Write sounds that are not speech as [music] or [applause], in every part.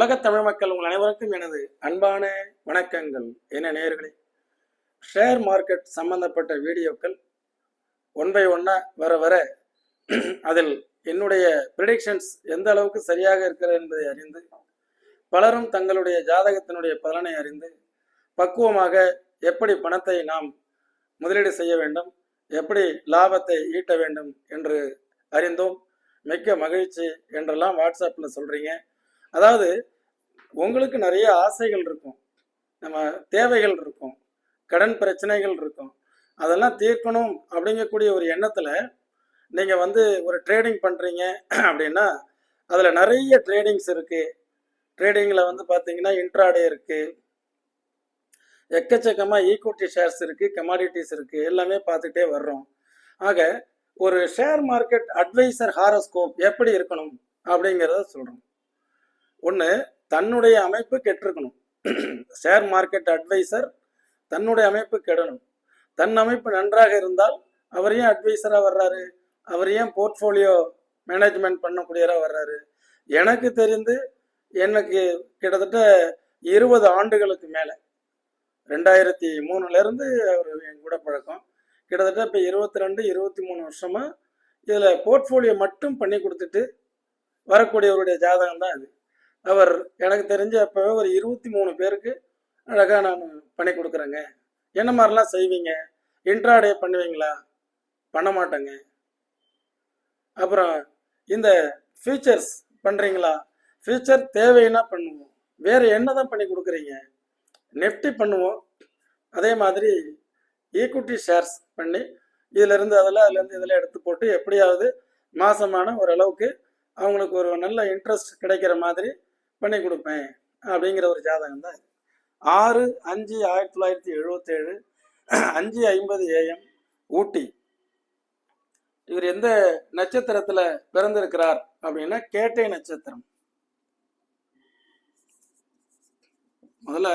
உலகத் தமிழ் மக்கள் உங்கள் அனைவருக்கும் எனது அன்பான வணக்கங்கள். என்ன நேயர்களே? ஷேர் மார்க்கெட் சம்பந்தப்பட்ட வீடியோக்கள் ஒன் பை ஒன்னா வர வர அதில் என்னுடைய ப்ரிடிக்ஷன்ஸ் எந்த அளவுக்கு சரியாக இருக்கிறது என்பதை அறிந்து பலரும் தங்களுடைய ஜாதகத்தினுடைய பலனை அறிந்து பக்குவமாக எப்படி பணத்தை நாம் முதலீடு செய்ய வேண்டும் எப்படி லாபத்தை ஈட்ட வேண்டும் என்று அறிந்தோம். மிக்க மகிழ்ச்சி என்றெல்லாம் வாட்ஸ்அப்பில் சொல்கிறீங்க அதாவது உங்களுக்கு நிறைய ஆசைகள் இருக்கும். நம்ம தேவைகள் இருக்கும். கடன் பிரச்சனைகள் இருக்கும். அதெல்லாம் தீர்க்கணும் அப்படிங்கக்கூடிய ஒரு எண்ணத்தில் நீங்கள் வந்து ஒரு ட்ரேடிங் பண்ணுறீங்க [clears throat] அப்படின்னா அதில் நிறைய ட்ரேடிங்ஸ் இருக்குது ட்ரேடிங்கில் வந்து பார்த்தீங்கன்னா இன்ட்ராடே இருக்குது எக்கச்சக்கமாக ஈக்விட்டி ஷேர்ஸ் இருக்குது கமாடிட்டிஸ் இருக்குது எல்லாமே பார்த்துட்டே வர்றோம். ஆக ஒரு ஷேர் மார்க்கெட் அட்வைசர் ஹாரோஸ்கோப் எப்படி இருக்கணும் அப்படிங்கிறத சொல்கிறோம் ஒன்று தன்னுடைய அமைப்பு கெட்டிருக்கணும். ஷேர் மார்க்கெட் அட்வைசர் தன்னுடைய அமைப்பு கெடணும். தன் அமைப்பு நன்றாக இருந்தால் அவர் ஏன் அட்வைசராக வர்றாரு? அவர் ஏன் போர்ட்ஃபோலியோ மேனேஜ்மெண்ட் பண்ணக்கூடியவராக வர்றாரு? எனக்கு தெரிந்து எனக்கு கிட்டத்தட்ட இருபது ஆண்டுகளுக்கு மேலே ரெண்டாயிரத்தி மூணுலேருந்து அவர் என் கூட பழக்கம். கிட்டத்தட்ட இப்போ இருபத்தி ரெண்டு இருபத்தி மூணு வருஷமாக இதில் போர்ட்ஃபோலியோ மட்டும் பண்ணி கொடுத்துட்டு வரக்கூடியவருடைய ஜாதகம் தான் அது அவர் எனக்கு தெரிஞ்ச அப்போவே ஒரு இருபத்தி மூணு பேருக்கு அழகாக நான் பண்ணி கொடுக்குறேங்க. என்ன மாதிரிலாம் செய்வீங்க? இன்ட்ராடே பண்ணுவீங்களா? பண்ண மாட்டேங்க. அப்புறம் இந்த ஃபீச்சர்ஸ் பண்ணுறீங்களா ஃபியூச்சர் தேவைன்னா பண்ணுவோம். வேறு என்ன தான் பண்ணி கொடுக்குறீங்க? நெஃப்டி பண்ணுவோம். அதே மாதிரி ஈக்குட்டி ஷேர்ஸ் பண்ணி இதிலேருந்து அதில் அதுலேருந்து இதில் எடுத்து போட்டு எப்படியாவது மாசமான ஓரளவுக்கு அவங்களுக்கு ஒரு நல்ல இன்ட்ரெஸ்ட் கிடைக்கிற மாதிரி பண்ணி கொடுப்பேன் அப்படிங்கிற ஒரு ஜாதகம் தான் இது. ஆறு அஞ்சு ஆயிரத்தி தொள்ளாயிரத்தி எழுபத்தேழு அஞ்சு ஐம்பது ஏஎம் ஊட்டி. இவர் எந்த நட்சத்திரத்துல பிறந்திருக்கிறார் அப்படின்னா கேட்டை நட்சத்திரம். முதல்ல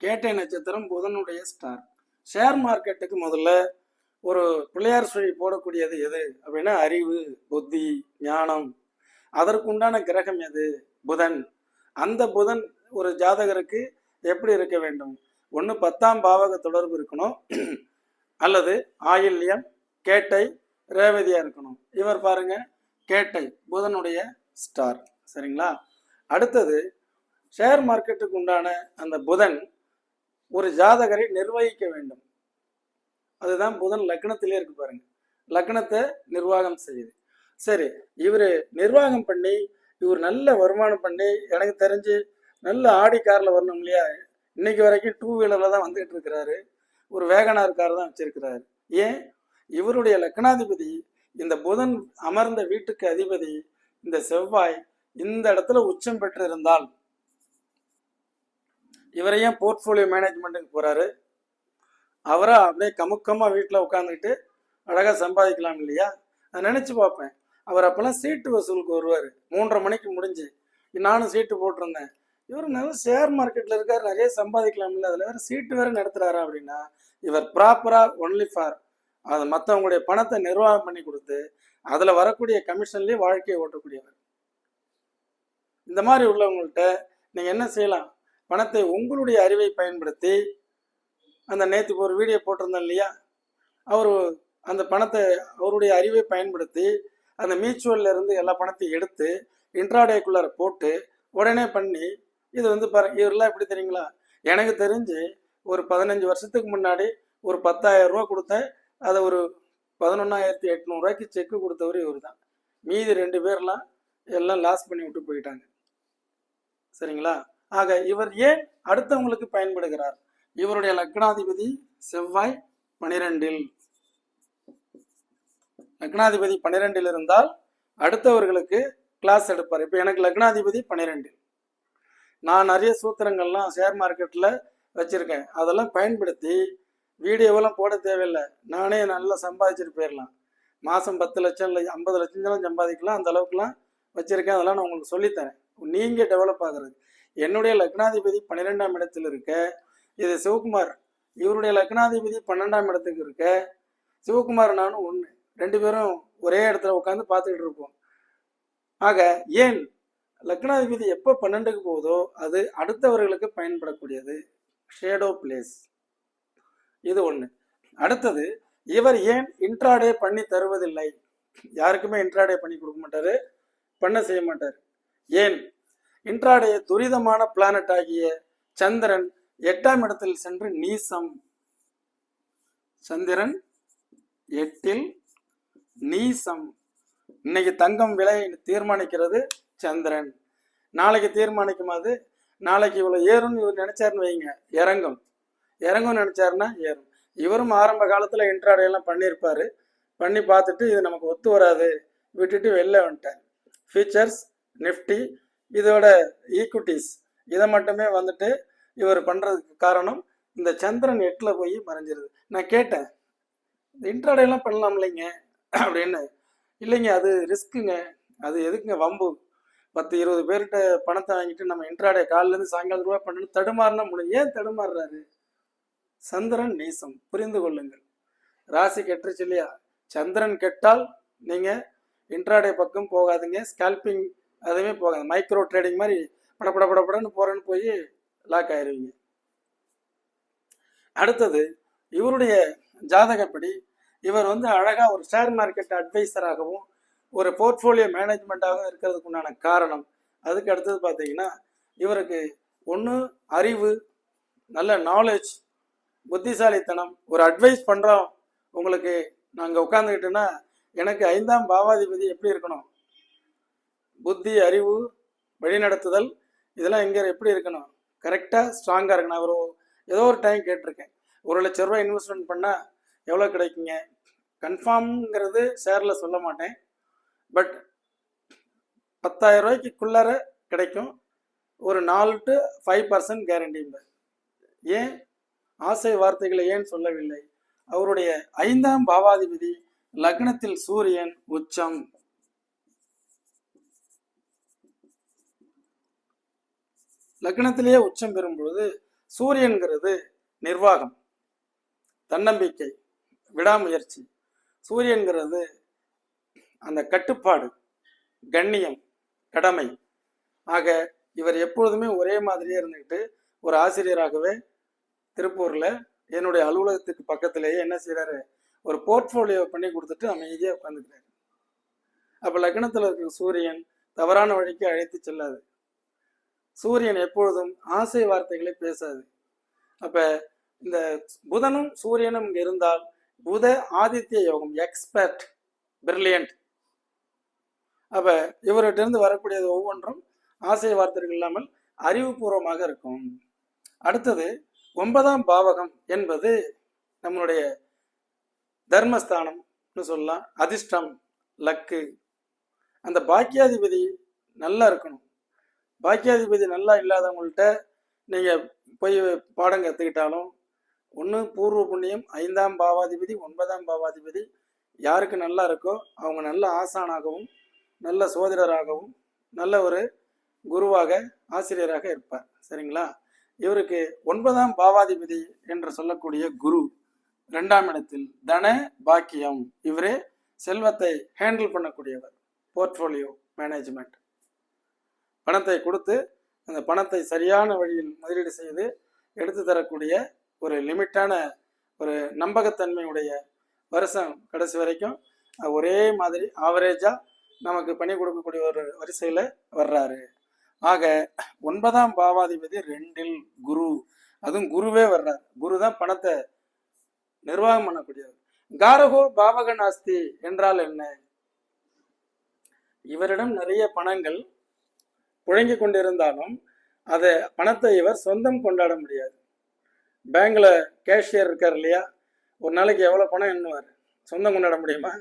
கேட்டை நட்சத்திரம் புதனுடைய ஸ்டார் ஷேர் மார்க்கெட்டுக்கு முதல்ல ஒரு பிள்ளையார் சுழி போடக்கூடியது எது அப்படின்னா அறிவு புத்தி ஞானம். அதற்குண்டான கிரகம் எது? புதன். அந்த புதன் ஒரு ஜாதகருக்கு எப்படி இருக்க வேண்டும்? ஒன்று பத்தாம் பாவக தொடர்பு இருக்கணும். அல்லது ஆயில்யம் கேட்டை ரேவதியாக இருக்கணும். இவர் பாருங்க கேட்டை புதனுடைய ஸ்டார் சரிங்களா? அடுத்தது ஷேர் மார்க்கெட்டுக்கு உண்டான அந்த புதன் ஒரு ஜாதகரை நிர்வகிக்க வேண்டும். அதுதான் புதன் லக்னத்திலே இருக்கு பாருங்க. லக்னத்தை நிர்வாகம் செய்யுது. சரி இவர் நிர்வாகம் பண்ணி இவர் நல்ல வருமானம் பண்ணி எனக்கு தெரிஞ்சு நல்ல ஆடி காரில் வரணும் இல்லையா? இன்னைக்கு வரைக்கும் டூ வீலரில் தான் வந்துகிட்டு இருக்கிறாரு. ஒரு வேகனார் கார் தான் வச்சிருக்கிறாரு. ஏன்? இவருடைய லக்னாதிபதி இந்த புதன் அமர்ந்த வீட்டுக்கு அதிபதி இந்த செவ்வாய் இந்த இடத்துல உச்சம் பெற்றிருந்தால் இவரையும் போர்ட்ஃபோலியோ மேனேஜ்மெண்ட்டுக்கு போறாரு? அவரை அப்படியே கமுக்கமாக வீட்டில் உட்காந்துக்கிட்டு அழகாக சம்பாதிக்கலாம் இல்லையா? நான் நினச்சி பார்ப்பேன். அவர் அப்போல்லாம் சீட்டு வசூலுக்கு வருவார். மூன்றரை மணிக்கு முடிஞ்சு. நானும் சீட்டு போட்டிருந்தேன். இவர் நல்ல ஷேர் மார்க்கெட்டில் இருக்கார். நிறைய சம்பாதிக்கலாம்ல அதில் வேறு சீட்டு வேறு நடத்துகிறாரா அப்படின்னா இவர் ப்ராப்பராக ஒன்லி ஃபார் அது மற்றவங்களுடைய பணத்தை நிர்வாகம் பண்ணி கொடுத்து அதில் வரக்கூடிய கமிஷன்லேயே வாழ்க்கையை ஓட்டக்கூடியவர். இந்த மாதிரி உள்ளவங்கள்ட்ட நீங்கள் என்ன செய்யலாம்? பணத்தை உங்களுடைய அறிவை பயன்படுத்தி அந்த நேற்று ஒரு வீடியோ போட்டிருந்தேன் இல்லையா? அவர் அந்த பணத்தை அவருடைய அறிவை பயன்படுத்தி அந்த மியூச்சுவல்ல இருந்து எல்லா பணத்தையும் எடுத்து இன்ட்ராடேக்குள்ளார போட்டு உடனே பண்ணி இது வந்து பாரு இவரெல்லாம் எப்படி தெரியுங்களா? எனக்கு தெரிஞ்சு ஒரு பதினஞ்சு வருஷத்துக்கு முன்னாடி ஒரு பத்தாயிரம் ரூபா கொடுத்தேன். அதை ஒரு பதினொன்னாயிரத்தி எட்நூறுரூவாய்க்கு செக்கு கொடுத்தவர் இவர் தான் மீதி ரெண்டு பேர்லாம் எல்லாம் லாஸ் பண்ணி விட்டு போயிட்டாங்க. சரிங்களா? ஆக இவர் ஏன் அடுத்தவங்களுக்கு பயன்படுகிறார்? இவருடைய லக்னாதிபதி செவ்வாய் பனிரெண்டில். லக்னாதிபதி பன்னிரெண்டில் இருந்தால் அடுத்தவர்களுக்கு கிளாஸ் எடுப்பார். இப்போ எனக்கு லக்னாதிபதி பன்னிரெண்டில். நான் நிறைய சூத்திரங்கள்லாம் ஷேர் மார்க்கெட்டில் வச்சுருக்கேன். அதெல்லாம் பயன்படுத்தி வீடியோவெல்லாம் போட தேவையில்லை. நானே நல்லா சம்பாதிச்சுட்டு போயிடலாம் மாதம் பத்து லட்சம் இல்லை ஐம்பது லட்சம் சம்பாதிக்கலாம். அந்த அளவுக்குலாம் வச்சுருக்கேன். அதெல்லாம் நான் உங்களுக்கு சொல்லித்தரேன். நீங்கள் டெவலப் ஆகுறது. என்னுடைய லக்னாதிபதி பன்னிரெண்டாம் இடத்தில் இருக்க இது சிவகுமார். இவருடைய லக்னாதிபதி பன்னெண்டாம் இடத்துக்கு இருக்க சிவகுமார் நானும் ஒன்று ரெண்டு பேரும் ஒரே இடத்துல உட்காந்து பார்த்துக்கிட்டு இருப்போம். ஆக ஏன் லக்னாதிபதி எப்போ பன்னெண்டுக்கு போகுதோ அது அடுத்தவர்களுக்கு பயன்படக்கூடியது. ஷேடோ பிளேஸ் இது ஒன்று அடுத்தது இவர் ஏன் இன்ட்ராடே பண்ணி தருவதில்லை? யாருக்குமே இன்ட்ராடே பண்ணி கொடுக்க மாட்டாரு பண்ண செய்ய மாட்டார். ஏன்? இன்ட்ராடே துரிதமான பிளானட் ஆகிய சந்திரன் எட்டாம் இடத்தில் சென்று நீசம். சந்திரன் எட்டில் நீசம். இன்னைக்கு தங்கம் விலை தீர்மானிக்கிறது சந்திரன். நாளைக்கு தீர்மானிக்கும் அது நாளைக்கு இவ்வளவு ஏறும்னு இவர் நினைச்சாருன்னு வைங்க. இறங்கும். இறங்கும் நினைச்சாருன்னா ஏறும். இவரும் ஆரம்ப காலத்துல இன்ட்ராடே எல்லாம் பண்ணியிருப்பாரு. பண்ணி பார்த்துட்டு இது நமக்கு ஒத்து வராது. விட்டுட்டு வெளில வந்துட்டார். ஃபீச்சர்ஸ் நிஃப்டி இதோட ஈக்குட்டிஸ் இதை மட்டுமே வந்துட்டு இவர் பண்றதுக்கு காரணம் இந்த சந்திரன் எட்டுல போய் மறைஞ்சிருது. நான் கேட்டேன் இந்த இன்ட்ராடே எல்லாம் பண்ணலாம் இல்லைங்க அப்படின்னு. இல்லைங்க அது ரிஸ்க்குங்க. அது எதுக்குங்க வம்பு? பத்து இருபது பேர்கிட்ட பணத்தை வாங்கிட்டு நம்ம இன்ட்ராடே காலிலேருந்து சாயங்காலம் ரூபாய் பண்ணணும் தடுமாறினா முடியும். ஏன் தடுமாறுறாரு? சந்திரன் நீசம். புரிந்து கொள்ளுங்கள். ராசி கெட்டுருச்சு இல்லையா? சந்திரன் கெட்டால் நீங்கள் இன்ட்ராடே பக்கம் போகாதீங்க. ஸ்கால்பிங் அதுவுமே போகாது. மைக்ரோ ட்ரேடிங் மாதிரி படப்பட படப்படன்னு போகிறேன்னு போய் லாக் ஆயிடுவீங்க அடுத்தது இவருடைய ஜாதகப்படி இவர் வந்து அழகா ஒரு ஷேர் மார்க்கெட் அட்வைசராகவும் ஒரு போர்ட்ஃபோலியோ மேனேஜ்மெண்ட்டாகவும் இருக்கிறதுக்கு உண்டான காரணம். அதுக்கு அடுத்தது பார்த்தீங்கன்னா இவருக்கு ஒன்று அறிவு நல்ல நாலேஜ் புத்திசாலித்தனம் ஒரு அட்வைஸ் பண்ணுறோம் உங்களுக்கு நாங்கள் உட்காந்துக்கிட்டோன்னா எனக்கு ஐந்தாம் பாவாதிபதி எப்படி இருக்கணும்? புத்தி அறிவு வழிநடத்துதல் இதெல்லாம் இங்கே எப்படி இருக்கணும்? கரெக்டாக ஸ்ட்ராங்காக இருக்கணும். அவர் ஏதோ ஒரு டைம் கேட்டிருக்கேன். ஒரு லட்ச ரூபாய் இன்வெஸ்ட்மெண்ட் பண்ணால் எவ்வளோ கிடைக்குங்க? கன்ஃபார்ம்ங்கிறது ஷேரில் சொல்ல மாட்டேன். பட் பத்தாயிரம் ரூபாய்க்குள்ளார கிடைக்கும். ஒரு நாலு டு ஃபைவ் பர்சன்ட் கேரண்டிங்க ஏன்? ஆசை வார்த்தைகளை ஏன் சொல்லவில்லை? அவருடைய ஐந்தாம் பாவாதிபதி லக்னத்தில் சூரியன் உச்சம். லக்னத்திலேயே உச்சம் பெறும் பொழுது சூரியன்கிறது நிர்வாகம். தன்னம்பிக்கை விடாமுயற்சி. சூரியன்கிறது அந்த கட்டுப்பாடு கண்ணியம் கடமை. ஆக இவர் எப்பொழுதுமே ஒரே மாதிரியே இருந்துக்கிட்டு ஒரு ஆசிரியராகவே திருப்பூர்ல என்னுடைய அலுவலகத்துக்கு பக்கத்திலேயே என்ன செய்கிறாரு ஒரு போர்ட்ஃபோலியோ பண்ணி கொடுத்துட்டு அமைதியாக உட்காந்துக்கிறாரு அப்ப லக்னத்தில் இருக்கிற சூரியன் தவறான வழிக்கு அழைத்து செல்லாது. சூரியன் எப்பொழுதும் ஆசை வார்த்தைகளை பேசாது. அப்ப இந்த புதனும் சூரியனும் இருந்தால் புத ஆதித்ய யோகம் எக்ஸ்பர்ட் பிரில்லியன்ட் அப்ப இவர்கிட்டருந்து வரக்கூடியது ஒவ்வொன்றும் ஆசை வார்த்தைகள் இல்லாமல் அறிவுபூர்வமாக இருக்கும். அடுத்தது ஒன்பதாம் பாவகம் என்பது நம்மளுடைய தர்மஸ்தானம்னு சொல்லலாம். அதிர்ஷ்டம் லக்கு. அந்த பாக்கியாதிபதி நல்லா இருக்கணும். பாக்கியாதிபதி நல்லா இல்லாதவங்கள்ட்ட நீங்கள் போய் பாடம் கற்றுக்கிட்டாலும் ஒன்று பூர்வ புண்ணியம் ஐந்தாம் பாவாதிபதி ஒன்பதாம் பாவாதிபதி. யாருக்கு நல்லா இருக்கோ அவங்க நல்ல ஆசானாகவும் நல்ல சோதரராகவும் நல்ல ஒரு குருவாக ஆசிரியராக இருப்பார். சரிங்களா? இவருக்கு ஒன்பதாம் பாவாதிபதி என்று சொல்லக்கூடிய குரு ரெண்டாம் இடத்தில் தன பாக்கியம். இவரே செல்வத்தை ஹேண்டில் பண்ணக்கூடியவர். போர்ட்ஃபோலியோ மேனேஜ்மெண்ட் பணத்தை கொடுத்து அந்த பணத்தை சரியான வழியில் முதலீடு செய்து எடுத்து தரக்கூடிய ஒரு லிமிட்டான ஒரு நம்பகத்தன்மையுடைய வருஷம் கடைசி வரைக்கும் ஒரே மாதிரி ஆவரேஜாக நமக்கு பணி கொடுக்கக்கூடிய ஒரு வரிசையில் வர்றாரு. ஆக ஒன்பதாம் பாவாதிபதி ரெண்டில் குரு. அதுவும் குருவே வர்றார். குரு தான் பணத்தை நிர்வாகம் பண்ணக்கூடியவர். காரகோ பாவக நாஸ்தி என்றால் என்ன? இவரிடம் நிறைய பணங்கள் புழங்கி கொண்டிருந்தாலும் அதை பணத்தை இவர் சொந்தம் கொண்டாட முடியாது. பேங்க்ல கேஷியர் இருக்கார் இல்லையா? ஒரு நாளைக்கு எவ்வளோ பணம் எண்ணுவார்? சொந்தம் கொண்டாட முடியுமா?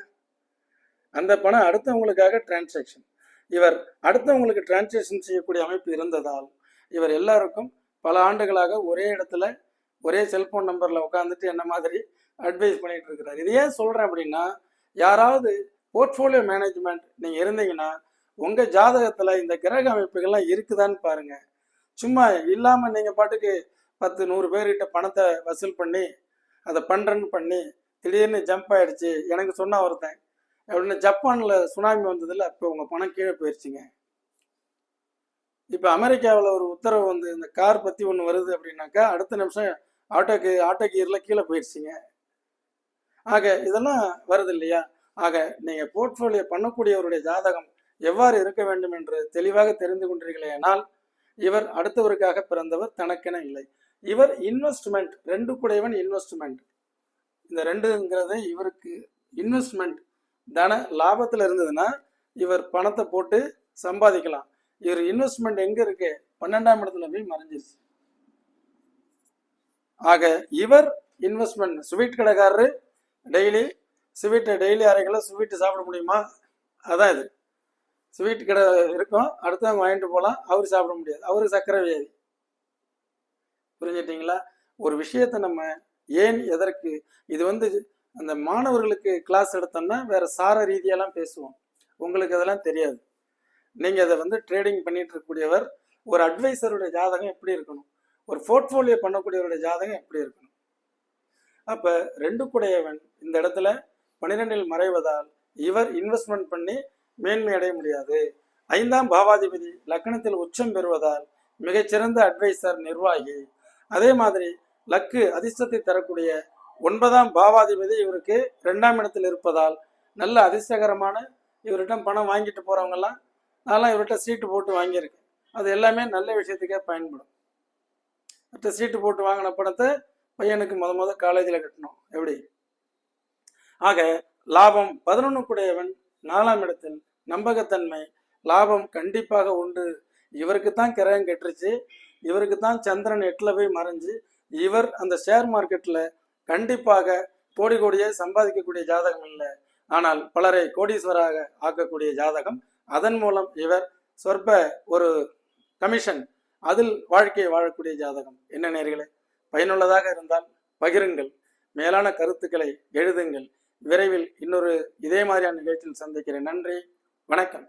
அந்த பணம் அடுத்தவங்களுக்காக டிரான்சாக்ஷன் இவர் அடுத்தவங்களுக்கு டிரான்சாக்ஷன் செய்யக்கூடிய அமைப்பு இருந்ததால் இவர் எல்லாருக்கும் பல ஆண்டுகளாக ஒரே இடத்துல ஒரே செல்போன் நம்பர்ல உட்காந்துட்டு என்ன மாதிரி அட்வைஸ் பண்ணிட்டு இருக்கிறார். இது ஏன் சொல்றேன் அப்படின்னா யாராவது போர்ட்ஃபோலியோ மேனேஜ்மெண்ட் நீங்க இருந்தீங்கன்னா உங்க ஜாதகத்துல இந்த கிரக அமைப்புகள்லாம் இருக்குதான்னு பாருங்க. சும்மா இல்லாம நீங்க பாட்டுக்கு பத்து நூறு பேர்கிட்ட பணத்தை வசூல் பண்ணி அதை பண்றேன்னு பண்ணி திடீர்னு ஜம்ப் ஆயிடுச்சு. எனக்கு சொன்ன ஒருத்தன் அப்படின்னு ஜப்பானில் சுனாமி வந்ததில் அப்போ உங்கள் பணம் கீழே போயிடுச்சுங்க இப்போ அமெரிக்காவில் ஒரு உத்தரவு வந்து இந்த கார் பற்றி ஒன்று வருது அப்படின்னாக்கா அடுத்த நிமிஷம் ஆட்டோக்கு ஆட்டோ கியரில் கீழே போயிடுச்சிங்க ஆக இதெல்லாம் வருது இல்லையா? ஆக நீங்கள் போர்ட்ஃபோலியோ பண்ணக்கூடியவருடைய ஜாதகம் எவ்வாறு இருக்க வேண்டும் என்று தெளிவாக தெரிந்து கொண்டீர்களேனால் இவர் அடுத்தவருக்காக பிறந்தவர் தனக்கென இல்லை. இவர் இன்வெஸ்ட்மெண்ட் ரெண்டு கூடையவன் இன்வெஸ்ட்மெண்ட் இந்த ரெண்டுங்கிறது இவருக்கு இன்வெஸ்ட்மெண்ட் தன லாபத்தில் இருந்ததுன்னா இவர் பணத்தை போட்டு சம்பாதிக்கலாம். இவர் இன்வெஸ்ட்மெண்ட் எங்க இருக்கு? பன்னெண்டாம் இடத்துல போய் மறைஞ்சிருச்சு. ஆக இவர் இன்வெஸ்ட்மெண்ட் ஸ்வீட் கடைக்காரரு டெய்லி ஸ்வீட்டை டெய்லி அரைக்கிலோ ஸ்வீட்டு சாப்பிட முடியுமா? அதான் இது. ஸ்வீட் கடை இருக்கும் அடுத்தவங்க வாங்கிட்டு போகலாம் அவர் சாப்பிட முடியாது. அவருக்கு சர்க்கரை வியாதி. புரிஞ்சிட்டீங்களா ஒரு விஷயத்தை நம்ம ஏன் எதற்கு இது வந்து அந்த மாணவர்களுக்கு கிளாஸ் எடுத்தோம்னா வேற சார ரீதியெல்லாம் பேசுவோம். உங்களுக்கு அதெல்லாம் தெரியாது. நீங்க அதை வந்து ட்ரேடிங் பண்ணிட்டு இருக்கக்கூடியவர் ஒரு அட்வைசருடைய ஜாதகம் எப்படி இருக்கணும்? ஒரு போர்ட்ஃபோலியோ பண்ணக்கூடியவருடைய ஜாதகம் எப்படி இருக்கணும்? அப்ப ரெண்டு குடையவன் இந்த இடத்துல பன்னிரெண்டில் மறைவதால் இவர் இன்வெஸ்ட்மெண்ட் பண்ணி மேன்மை அடைய முடியாது. ஐந்தாம் பாவாதிபதி லக்னத்தில் உச்சம் பெறுவதால் மிகச்சிறந்த அட்வைசர் நிர்வாகி. அதே மாதிரி லக்கு அதிர்ஷ்டத்தை தரக்கூடிய ஒன்பதாம் பாவாதிபதி இவருக்கு ரெண்டாம் இடத்தில் இருப்பதால் நல்ல அதிர்ஷ்டகரமான இவர்கிட்ட பணம் வாங்கிட்டு போறவங்கெல்லாம் நான்லாம் இவர்கிட்ட சீட்டு போட்டு வாங்கியிருக்கேன். அது எல்லாமே நல்ல விஷயத்துக்கே பயன்படும். மற்ற சீட்டு போட்டு வாங்கின பணத்தை பையனுக்கு முத முத காலேஜில் கட்டணும். எப்படி? ஆக லாபம் பதினொன்றுக்குடையவன் நாலாம் இடத்தில் நம்பகத்தன்மை லாபம் கண்டிப்பாக உண்டு. இவருக்கு தான் கிரகம் கெட்டுருச்சு. இவருக்கு தான் சந்திரன் எட்டில் போய் மறைஞ்சு இவர் அந்த ஷேர் மார்க்கெட்டில் கண்டிப்பாக கோடி கோடியே சம்பாதிக்கக்கூடிய ஜாதகம் இல்லை. ஆனால் பலரை கோடீஸ்வராக ஆக்கக்கூடிய ஜாதகம் அதன் மூலம் இவர் சொற்ப ஒரு கமிஷன் அதில் வாழ்க்கையை வாழக்கூடிய ஜாதகம். என்ன நேர்களே? பயனுள்ளதாக இருந்தால் பகிருங்கள். மேலான கருத்துக்களை எழுதுங்கள். விரைவில் இன்னொரு இதே மாதிரியான நிகழ்ச்சியில் சந்திக்கிறேன். நன்றி. வணக்கம்.